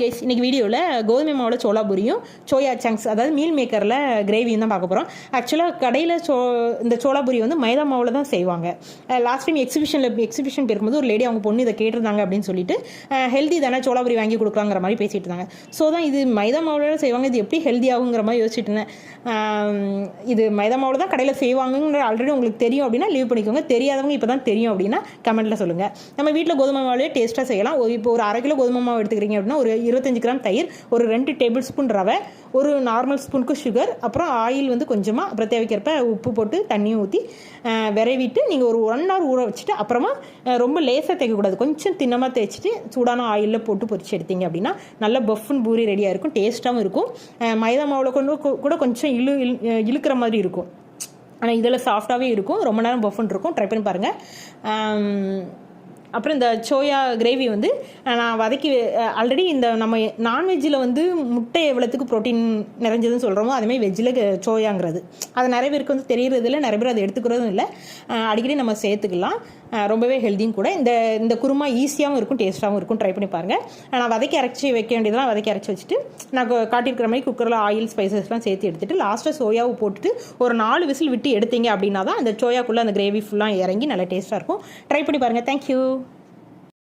Guys இன்னைக்கு வீடியோவில் கோதுமை மாவில் சோளா பூரியும் சோயா சங்க்ஸ் அதாவது மீல் மேக்கரில் கிரேவியும் தான் பார்க்க போகிறோம் ஆக்சுவலாக கடையில் சோ இந்த சோளா பூரி வந்து மைதா மாவில் தான் செய்வாங்க. லாஸ்ட் டைம் எக்ஸிபிஷனில் எக்ஸிபிஷன் போயிருக்கும்போது ஒரு லேடி அவங்க பொண்ணு இதை கேட்டிருந்தாங்க அப்படின்னு சொல்லிட்டு ஹெல்தி தானே சோளா பூரி வாங்கி கொடுக்கலாங்கிற மாதிரி பேசிட்டு இருந்தாங்க. ஸோ தான் இது மைதா மாவில் செய்வாங்க இது எப்படி ஹெல்தி ஆகுங்கிற மாதிரி யோசிச்சுட்டு இருந்தேன். இது மைதா மாவில் தான் கடையில் செய்வாங்கங்கிற ஆல்ரெடி உங்களுக்கு தெரியும் அப்படின்னா லீவ் பண்ணிக்கோங்க. தெரியாதவங்க இப்போ தான் தெரியும் அப்படின்னா கமெண்ட்டில் சொல்லுங்கள் நம்ம வீட்டில் கோதுமை மாவுலேயே டேஸ்ட்டாக செய்யலாம். இப்போ ஒரு அரை கிலோ கோதுமை மாவு எடுத்துக்கிறீங்க அப்படின்னா ஒரு இருபத்தஞ்சி கிராம் தயிர் ஒரு ரெண்டு டேபிள் ஸ்பூன் ரவை ஒரு நார்மல் ஸ்பூனுக்கு சுகர் அப்புறம் ஆயில் வந்து கொஞ்சமாக அப்புறம் தேவைக்கிறப்ப உப்பு போட்டு தண்ணியும் ஊற்றி விரைவிட்டு நீங்கள் ஒரு ஒன் ஹவர் ஊற வச்சுட்டு அப்புறமா ரொம்ப லேசாக தேய்க்கக்கூடாது. கொஞ்சம் தின்னமாக தேய்ச்சிட்டு சூடான ஆயிலில் போட்டு பொரிச்சு எடுத்தீங்க அப்படின்னா நல்ல பஃப்னு பூரி ரெடியாக இருக்கும் டேஸ்ட்டாகவும் இருக்கும். மைதா மாவில் கொண்டு கூட கொஞ்சம் இழு இழு- இழுக்கிற மாதிரி இருக்கும். ஆனால் இதில் சாஃப்டாகவே இருக்கும் ரொம்ப நேரம் பஃப்னு இருக்கும். ட்ரை பண்ணி பாருங்கள் அப்புறம் இந்த சோயா கிரேவி வந்து நான் வதக்கி ஆல்ரெடி இந்த நம்ம நான்வெஜ்ஜில் வந்து முட்டை எவ்வளோத்துக்கு ப்ரோட்டீன் நிறைஞ்சதுன்னு சொல்கிறோமோ அதுமாதிரி வெஜ்ஜில் சோயாங்கிறது. அது நிறைய பேருக்கு வந்து தெரியறது இல்லை நிறைய பேர் அதை எடுத்துக்கிறதும் இல்லை. அடிக்கடி நம்ம சேர்த்துக்கலாம். ரொம்பவே ஹெல்த்தியும் கூட. இந்த இந்த குருமா ஈஸியாகவும் இருக்கும் டேஸ்ட்டாகவும் இருக்கும். ட்ரை பண்ணி பாருங்கள் நான் வதக்கி அரைச்சி வைக்க வேண்டியதெல்லாம் வதக்கி அரைச்சி வச்சுட்டு நான் காட்டியிருக்கிற மாதிரி குக்கரில் ஆயில் ஸ்பைசஸ்லாம் சேர்த்து எடுத்துட்டு லாஸ்ட்டாக சோயாவை போட்டுட்டு ஒரு நாலு விசில் விட்டு எடுத்தீங்க அப்படின்னா தான் அந்த சோயாக்குள்ளே அந்த கிரேவி ஃபுல்லாக இறங்கி நல்லா டேஸ்ட்டாக இருக்கும். ட்ரை பண்ணி பாருங்கள் தேங்க்யூ